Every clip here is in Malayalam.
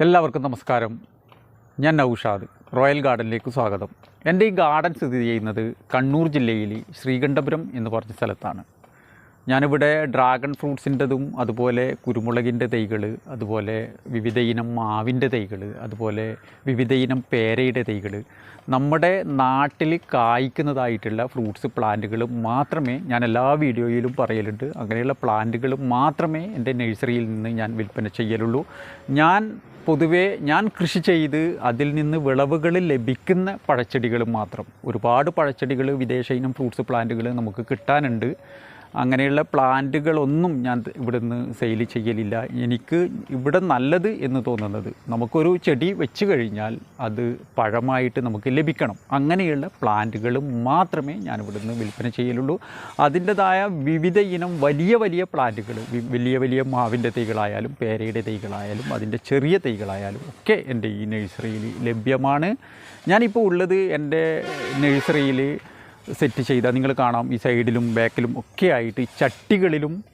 എല്ലാവർക്കും നമസ്കാരം. ഞാൻ നൗഷാദ്. റോയൽ ഗാർഡനിലേക്ക് സ്വാഗതം. എന്റെ ഈ ഗാർഡൻ സ്ഥിതി ചെയ്യുന്നത് കണ്ണൂർ ജില്ലയിൽ ശ്രീകണ്ഠപുരം എന്ന് പറഞ്ഞ സ്ഥലത്താണ്. ഞാനിവിടെ ഡ്രാഗൺ ഫ്രൂട്ട്സിന്റെതും അതുപോലെ കുരുമുളകിന്റെ തൈകൾ അതുപോലെ വിവിധ ഇനം മാവിന്റെ തൈകൾ അതുപോലെ വിവിധ ഇനം പേരയുടെ തൈകൾ നമ്മുടെ നാട്ടിൽ കായ്ക്കുന്നതായിട്ടുള്ള ഫ്രൂട്ട്സ് പ്ലാന്റുകൾ മാത്രമേ ഞാൻ എല്ലാ വീഡിയോയിലും പറയലുണ്ട്. അങ്ങനെയുള്ള പ്ലാന്റുകൾ മാത്രമേ എന്റെ നഴ്സറിയിൽ നിന്ന് ഞാൻ വിൽപ്പന ചെയ്യലുള്ളൂ. ഞാൻ പൊതുവേ ഞാൻ കൃഷി ചെയ്ത് അതിൽ നിന്ന് വിളവുകൾ ലഭിക്കുന്ന പഴച്ചെടികൾ മാത്രം. ഒരുപാട് പഴച്ചെടികൾ വിദേശ ഇനം ഫ്രൂട്ട്സ് പ്ലാന്റുകൾ നമുക്ക് കിട്ടാനുണ്ട്. അങ്ങനെയുള്ള പ്ലാന്റുകളൊന്നും ഞാൻ ഇവിടുന്ന് സെയിൽ ചെയ്യലില്ല. എനിക്ക് ഇവിടെ നല്ലത് എന്ന് തോന്നുന്നത് നമുക്കൊരു ചെടി വെച്ച് കഴിഞ്ഞാൽ അത് പഴമായിട്ട് നമുക്ക് ലഭിക്കണം. അങ്ങനെയുള്ള പ്ലാന്റുകൾ മാത്രമേ ഞാൻ ഇവിടുന്ന് വിൽപ്പന ചെയ്യലുള്ളൂ. അതിന്റെതായ വിവിധ ഇനം വലിയ വലിയ പ്ലാന്റുകൾ വലിയ വലിയ മാവിന്റെ തൈകളായാലും പേരയുടെ തൈകളായാലും അതിന്റെ ചെറിയ തൈകളായാലും ഒക്കെ എന്റെ ഈ നഴ്സറിയിൽ ലഭ്യമാണ്. ഞാനിപ്പോൾ ഉള്ളത് എന്റെ നഴ്സറിയിൽ സെറ്റ് ചെയ്ത നിങ്ങൾ കാണാം ഈ സൈഡിലും ബാക്കിലും ഒക്കെ ആയിട്ട് ഈ ചട്ടികളിലും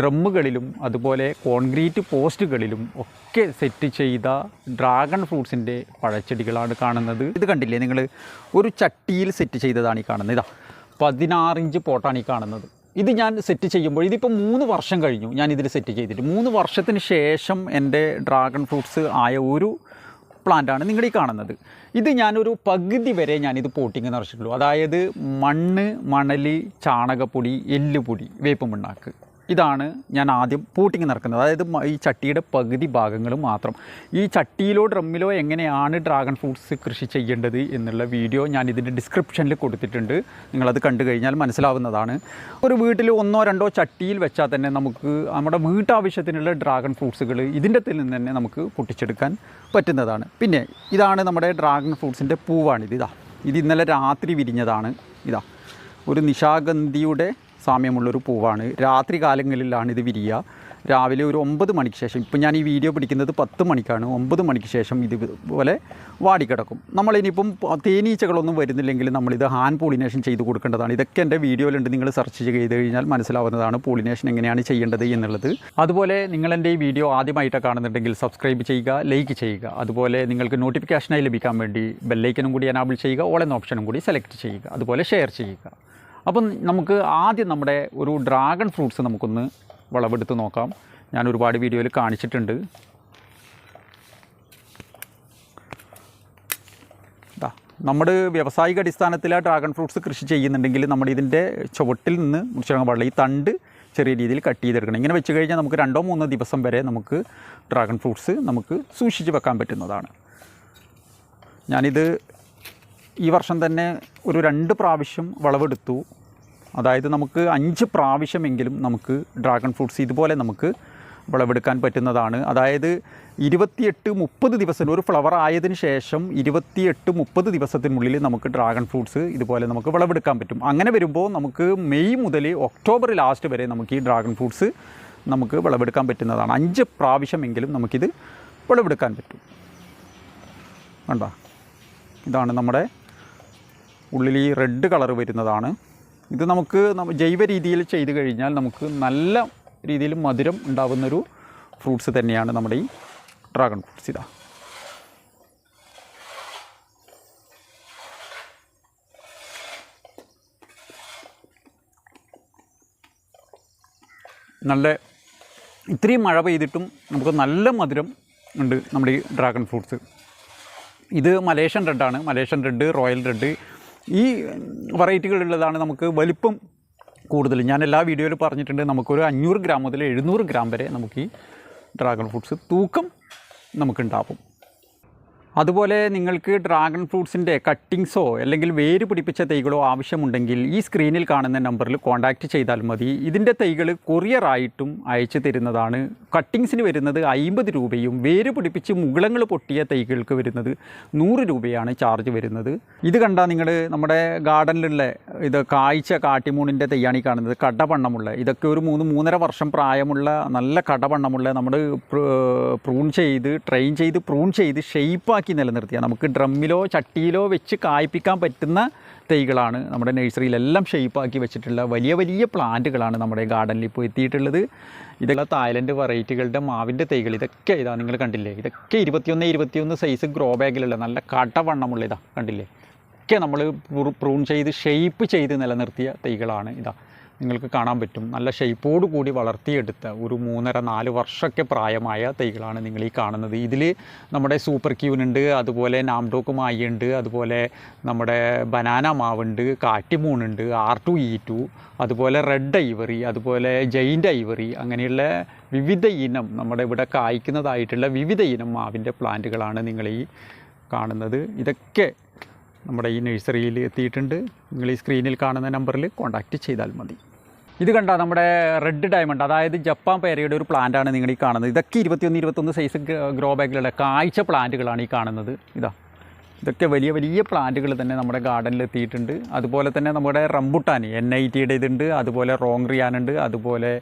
ഡ്രമ്മുകളിലും അതുപോലെ കോൺക്രീറ്റ് പോസ്റ്റുകളിലും ഒക്കെ സെറ്റ് ചെയ്ത ഡ്രാഗൺ ഫ്രൂട്ട്സിന്റെ പഴച്ചെടികളാണ് കാണുന്നത്. ഇത് കണ്ടില്ലേ നിങ്ങൾ? ഒരു ചട്ടിയിൽ സെറ്റ് ചെയ്തതാണ് ഈ കാണുന്നത്. ഇതാ പതിനാറിഞ്ച് പോട്ടാണ് ഈ കാണുന്നത്. ഇത് ഞാൻ സെറ്റ് ചെയ്യുമ്പോൾ ഇതിപ്പോൾ മൂന്ന് വർഷം കഴിഞ്ഞു ഞാൻ ഇതിൽ സെറ്റ് ചെയ്തിട്ട്. മൂന്ന് വർഷത്തിന് ശേഷം എന്റെ ഡ്രാഗൺ ഫ്രൂട്ട്സ് ആയ ഒരു പ്ലാന്റാണ് നിങ്ങൾ ഈ കാണുന്നത്. ഇത് ഞാനൊരു പകുതി വരെ ഞാനിത് പോട്ടിങ് നിറച്ചിട്ടുള്ളൂ. അതായത് മണ്ണ് മണൽ ചാണകപ്പൊടി എല്ലുപൊടി വേപ്പ് മണ്ണാക്ക് ഇതാണ് ഞാൻ ആദ്യം പൂട്ടിങ് നടക്കുന്നത്. അതായത് ഈ ചട്ടിയുടെ പകുതി ഭാഗങ്ങൾ മാത്രം. ഈ ചട്ടിയിലോ ഡ്രമ്മിലോ എങ്ങനെയാണ് ഡ്രാഗൺ ഫ്രൂട്ട്സ് കൃഷി ചെയ്യേണ്ടത് എന്നുള്ള വീഡിയോ ഞാൻ ഇതിന്റെ ഡിസ്ക്രിപ്ഷനിൽ കൊടുത്തിട്ടുണ്ട്. നിങ്ങളത് കണ്ടു കഴിഞ്ഞാൽ മനസ്സിലാവുന്നതാണ്. ഒരു വീട്ടിൽ ഒന്നോ രണ്ടോ ചട്ടിയിൽ വെച്ചാൽ തന്നെ നമുക്ക് നമ്മുടെ വീട്ടാവശ്യത്തിനുള്ള ഡ്രാഗൺ ഫ്രൂട്ട്സുകൾ ഇതിന്റെ നിന്ന് തന്നെ നമുക്ക് പൊട്ടിച്ചെടുക്കാൻ പറ്റുന്നതാണ്. പിന്നെ ഇതാണ് നമ്മുടെ ഡ്രാഗൺ ഫ്രൂട്ട്സിന്റെ പൂവാണിത്. ഇതാ ഇത് ഇന്നലെ രാത്രി വിരിഞ്ഞതാണ്. ഇതാ ഒരു നിശാഗന്ധിയുടെ സാമ്യമുള്ളൊരു പൂവാണ്. രാത്രി കാലങ്ങളിലാണ് ഇത് വിരിയുക രാവിലെ ഒരു ഒമ്പത് മണിക്ക് ശേഷം ഇപ്പം ഞാൻ ഈ വീഡിയോ പിടിക്കുന്നത് പത്ത് മണിക്കാണ്. ഒമ്പത് മണിക്ക് ശേഷം ഇതുപോലെ വാടിക്കിടക്കും. നമ്മളിനിയിപ്പം തേനീച്ചകളൊന്നും വരുന്നില്ലെങ്കിൽ നമ്മളിത് ഹാൻഡ് പോളിനേഷൻ ചെയ്ത് കൊടുക്കേണ്ടതാണ്. ഇതൊക്കെ എന്റെ വീഡിയോയിലുണ്ട്. നിങ്ങൾ സെർച്ച് ചെയ്ത് കഴിഞ്ഞാൽ മനസ്സിലാവുന്നതാണ് പോളിനേഷൻ എങ്ങനെയാണ് ചെയ്യേണ്ടത് എന്നുള്ളത്. അതുപോലെ നിങ്ങൾ എന്റെ ഈ വീഡിയോ ആദ്യമായിട്ട് കാണുന്നുണ്ടെങ്കിൽ സബ്സ്ക്രൈബ് ചെയ്യുക ലൈക്ക് ചെയ്യുക. അതുപോലെ നിങ്ങൾക്ക് നോട്ടിഫിക്കേഷനായി ലഭിക്കാൻ വേണ്ടി ബെല്ലൈക്കനും കൂടി എനാബിൾ ചെയ്യുക ഓൾ എന്ന ഓപ്ഷനും കൂടി സെലക്ട് ചെയ്യുക. അതുപോലെ ഷെയർ ചെയ്യുക. അപ്പം നമുക്ക് ആദ്യം നമ്മുടെ ഒരു ഡ്രാഗൺ ഫ്രൂട്ട്സ് നമുക്കൊന്ന് വിളവെടുത്ത് നോക്കാം. ഞാൻ ഒരുപാട് വീഡിയോയിൽ കാണിച്ചിട്ടുണ്ട്. നമ്മുടെ വ്യാവസായിക അടിസ്ഥാനത്തിൽ ആ ഡ്രാഗൺ ഫ്രൂട്ട്സ് കൃഷി ചെയ്യുന്നുണ്ടെങ്കിൽ നമ്മൾ ഇതിന്റെ ചുവട്ടിൽ നിന്ന് മുറിച്ചിറങ്ങാൻ പാടില്ല ഈ തണ്ട് ചെറിയ രീതിയിൽ കട്ട് ചെയ്തെടുക്കണം. ഇങ്ങനെ വെച്ച് കഴിഞ്ഞാൽ നമുക്ക് രണ്ടോ മൂന്നോ ദിവസം വരെ നമുക്ക് ഡ്രാഗൺ ഫ്രൂട്ട്സ് നമുക്ക് സൂക്ഷിച്ച് വെക്കാൻ പറ്റുന്നതാണ്. ഞാനിത് ഈ വർഷം തന്നെ ഒരു രണ്ട് പ്രാവശ്യം വിളവെടുത്തു. അതായത് നമുക്ക് അഞ്ച് പ്രാവശ്യമെങ്കിലും നമുക്ക് ഡ്രാഗൺ ഫ്രൂട്ട്സ് ഇതുപോലെ നമുക്ക് വിളവെടുക്കാൻ പറ്റുന്നതാണ്. അതായത് ഇരുപത്തിയെട്ട് മുപ്പത് ദിവസം ഒരു ഫ്ലവർ ആയതിനു ശേഷം ഇരുപത്തിയെട്ട് മുപ്പത് ദിവസത്തിനുള്ളിൽ നമുക്ക് ഡ്രാഗൺ ഫ്രൂട്ട്സ് ഇതുപോലെ നമുക്ക് വിളവെടുക്കാൻ പറ്റും. അങ്ങനെ വരുമ്പോൾ നമുക്ക് മെയ് മുതൽ ഒക്ടോബർ ലാസ്റ്റ് വരെ നമുക്ക് ഈ ഡ്രാഗൺ ഫ്രൂട്ട്സ് നമുക്ക് വിളവെടുക്കാൻ പറ്റുന്നതാണ്. അഞ്ച് പ്രാവശ്യമെങ്കിലും നമുക്കിത് വിളവെടുക്കാൻ പറ്റും. വേണ്ട ഇതാണ് നമ്മുടെ ഉള്ളിൽ ഈ റെഡ് കളർ വരുന്നതാണ്. ഇത് നമുക്ക് ജൈവ രീതിയിൽ ചെയ്ത് കഴിഞ്ഞാൽ നമുക്ക് നല്ല രീതിയിൽ മധുരം ഉണ്ടാകുന്നൊരു ഫ്രൂട്ട്സ് തന്നെയാണ് നമ്മുടെ ഈ ഡ്രാഗൺ ഫ്രൂട്ട്സ്. ഇതാ. നല്ല ഇത്രയും മഴ പെയ്തിട്ടും നമുക്ക് നല്ല മധുരം ഉണ്ട് നമ്മുടെ ഈ ഡ്രാഗൺ ഫ്രൂട്ട്സ്. ഇത് മലേഷ്യൻ റെഡാണ്. മലേഷ്യൻ റെഡ് റോയൽ റെഡ് ഈ വെറൈറ്റികളുള്ളതാണ് നമുക്ക് വലിപ്പം കൂടുതൽ. ഞാൻ എല്ലാ വീഡിയോയിലും പറഞ്ഞിട്ടുണ്ട് നമുക്കൊരു അഞ്ഞൂറ് ഗ്രാം മുതൽ എഴുന്നൂറ് ഗ്രാം വരെ നമുക്ക് ഈ ഡ്രാഗൺ ഫ്രൂട്ട്സ് തൂക്കം നമുക്കുണ്ടാവും. അതുപോലെ നിങ്ങൾക്ക് ഡ്രാഗൺ ഫ്രൂട്ട്സിന്റെ കട്ടിങ്സോ അല്ലെങ്കിൽ വേര് പിടിപ്പിച്ച തൈകളോ ആവശ്യമുണ്ടെങ്കിൽ ഈ സ്ക്രീനിൽ കാണുന്ന നമ്പറിൽ കോൺടാക്റ്റ് ചെയ്താൽ മതി. ഇതിന്റെ തൈകൾ കൊറിയറായിട്ടും അയച്ചു തരുന്നതാണ്. കട്ടിങ്സിന് വരുന്നത് അമ്പത് രൂപയും വേര് പിടിപ്പിച്ച് മുകളങ്ങൾ പൊട്ടിയ തൈകൾക്ക് വരുന്നത് നൂറ് രൂപയാണ് ചാർജ് വരുന്നത്. ഇത് കണ്ടാൽ നിങ്ങൾ നമ്മുടെ ഗാർഡനിലുള്ള ഇത് കാഴ്ച കാട്ടിമൂണിന്റെ തൈയാണ് ഈ കാണുന്നത്. കടവണ്ണമുള്ള ഇതൊക്കെ ഒരു മൂന്ന് മൂന്നര വർഷം പ്രായമുള്ള നല്ല കടവണ്ണമുള്ള നമ്മൾ പ്രൂൺ ചെയ്ത് ട്രെയിൻ ചെയ്ത് പ്രൂൺ ചെയ്ത് ഷെയ്പ്പാക്കി ഷെയ്പ്പാക്കി നിലനിർത്തിയാൽ നമുക്ക് ഡ്രമ്മിലോ ചട്ടിയിലോ വെച്ച് കായ്പ്പിക്കാൻ പറ്റുന്ന തൈകളാണ് നമ്മുടെ നഴ്സറിയിലെല്ലാം ഷെയ്പ്പാക്കി വെച്ചിട്ടുള്ള വലിയ വലിയ പ്ലാന്റുകളാണ് നമ്മുടെ ഗാർഡനിൽ ഇപ്പോൾ എത്തിയിട്ടുള്ളത്. ഇതുള്ള തായ്ലൻഡ് വെറൈറ്റികളുടെ മാവിന്റെ തൈകൾ. ഇതൊക്കെ ഇതാ നിങ്ങൾ കണ്ടില്ലേ? ഇതൊക്കെ ഇരുപത്തിയൊന്ന് ഇരുപത്തിയൊന്ന് സൈസ് ഗ്രോ ബാഗിലുള്ള നല്ല കടവണ്ണമുള്ള ഇതാ കണ്ടില്ലേ? ഒക്കെ നമ്മൾ പ്രൂൺ ചെയ്ത് ഷെയ്പ്പ് ചെയ്ത് നിലനിർത്തിയ തൈകളാണ് ഇതാ. നിങ്ങൾക്ക് കാണാൻ പറ്റും. നല്ല ഷെയ്പ്പോട് കൂടി വളർത്തിയെടുത്ത ഒരു മൂന്നര നാല് വർഷമൊക്കെ പ്രായമായ തൈകളാണ് നിങ്ങൾ ഈ കാണുന്നത്. ഇതിൽ നമ്മുടെ സൂപ്പർ ക്യൂനുണ്ട് അതുപോലെ നാംഡോക്ക് മായി ഉണ്ട് അതുപോലെ നമ്മുടെ ബനാന മാവുണ്ട് കാറ്റിമൂണുണ്ട് ആർ ടു ഇ ടു അതുപോലെ റെഡ് ഐവറി അതുപോലെ ജയിന്റ് ഐവറി അങ്ങനെയുള്ള വിവിധ ഇനം നമ്മുടെ ഇവിടെ കായ്ക്കുന്നതായിട്ടുള്ള വിവിധ ഇനം മാവിന്റെ പ്ലാന്റുകളാണ് നിങ്ങൾ ഈ കാണുന്നത്. ഇതൊക്കെ നമ്മുടെ ഈ നഴ്സറിയിൽ എത്തിയിട്ടുണ്ട്. നിങ്ങൾ ഈ സ്ക്രീനിൽ കാണുന്ന നമ്പറിൽ കോൺടാക്റ്റ് ചെയ്താൽ മതി. ഇത് കണ്ട നമ്മുടെ റെഡ് ഡയമണ്ട് അതായത് ജപ്പാൻ പേരയുടെ ഒരു പ്ലാന്റാണ് നിങ്ങൾ ഈ കാണുന്നത്. ഇതൊക്കെ ഇരുപത്തിയൊന്ന് ഇരുപത്തൊന്ന് സൈസ് ഗ്രോ ബാഗിലുള്ള കാഴ്ച പ്ലാന്റുകളാണ് ഈ കാണുന്നത്. ഇതാ ഇതൊക്കെ വലിയ വലിയ പ്ലാന്റുകൾ തന്നെ നമ്മുടെ ഗാർഡനിൽ എത്തിയിട്ടുണ്ട്. അതുപോലെ തന്നെ നമ്മുടെ റംബുട്ടാൻ എൻ ഐ ടിയുടെ ഇതുണ്ട്. അതുപോലെ റോങ് റിയാനുണ്ട് അതുപോലെ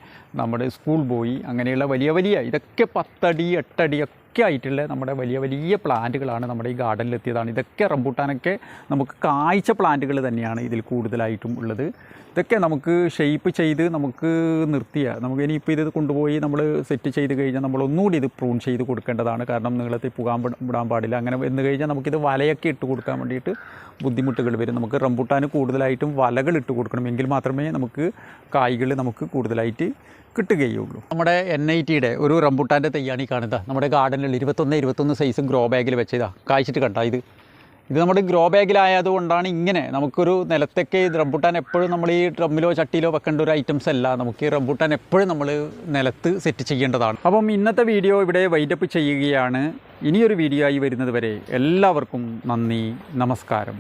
നമ്മുടെ സ്കൂൾ ബോയ് അങ്ങനെയുള്ള വലിയ വലിയ ഇതൊക്കെ പത്തടി എട്ടടി ഒക്കെ ആയിട്ടുള്ള നമ്മുടെ വലിയ വലിയ പ്ലാന്റുകളാണ് നമ്മുടെ ഈ ഗാർഡനിൽ എത്തിയതാണ്. ഇതൊക്കെ റംബുട്ടാനൊക്കെ നമുക്ക് കാഴ്ച പ്ലാന്റുകൾ തന്നെയാണ് ഇതിൽ കൂടുതലായിട്ടും ഉള്ളത്. ഇതൊക്കെ നമുക്ക് ഷെയ്പ്പ് ചെയ്ത് നമുക്ക് നിർത്തിയ. നമുക്ക് ഇനിയിപ്പോൾ ഇത് കൊണ്ടുപോയി നമ്മൾ സെറ്റ് ചെയ്ത് കഴിഞ്ഞാൽ നമ്മൾ ഒന്നുകൂടി ഇത് പ്രൂൺ ചെയ്ത് കൊടുക്കേണ്ടതാണ്. കാരണം നീളത്തിൽ പോകാൻ വിട- വിടാൻ പാടില്ല. അങ്ങനെ എന്ന് കഴിഞ്ഞാൽ നമുക്കിത് വലയൊക്കെ ഇട്ട് കൊടുക്കാൻ വേണ്ടിയിട്ട് ബുദ്ധിമുട്ടുകൾ വരും. നമുക്ക് റംബുട്ടാന് കൂടുതലായിട്ടും വലകൾ ഇട്ട് കൊടുക്കണം. എങ്കിൽ മാത്രമേ നമുക്ക് കായ്കൾ നമുക്ക് കൂടുതലായിട്ട് കിട്ടുകയുള്ളൂ. നമ്മുടെ എൻ ഐ ടിയുടെ ഒരു റംബുട്ടാന്റെ തയ്യാണി കാണുന്നത്. നമ്മുടെ ഗാർഡനിൽ ഇരുപത്തൊന്ന് ഇരുപത്തൊന്ന് സൈസ് ഗ്രോ ബാഗിൽ വെച്ചതാണ് കായ്ച്ചിട്ട് കണ്ട ഇത്? ഇത് നമ്മുടെ ഗ്രോ ബാഗിലായത് കൊണ്ടാണ് ഇങ്ങനെ നമുക്കൊരു നിലത്തൊക്കെ റംബുട്ടാൻ എപ്പോഴും നമ്മൾ ഈ ഡ്രമ്മിലോ ചട്ടിയിലോ വെക്കേണ്ട ഒരു ഐറ്റംസ് അല്ല. നമുക്ക് ഈ റംബൂട്ടാൻ എപ്പോഴും നമ്മൾ നിലത്ത് സെറ്റ് ചെയ്യേണ്ടതാണ്. അപ്പം ഇന്നത്തെ വീഡിയോ ഇവിടെ വൈൻഡപ്പ് ചെയ്യുകയാണ്. ഇനിയൊരു വീഡിയോ ആയി വരുന്നത് വരെ എല്ലാവർക്കും നന്ദി നമസ്കാരം.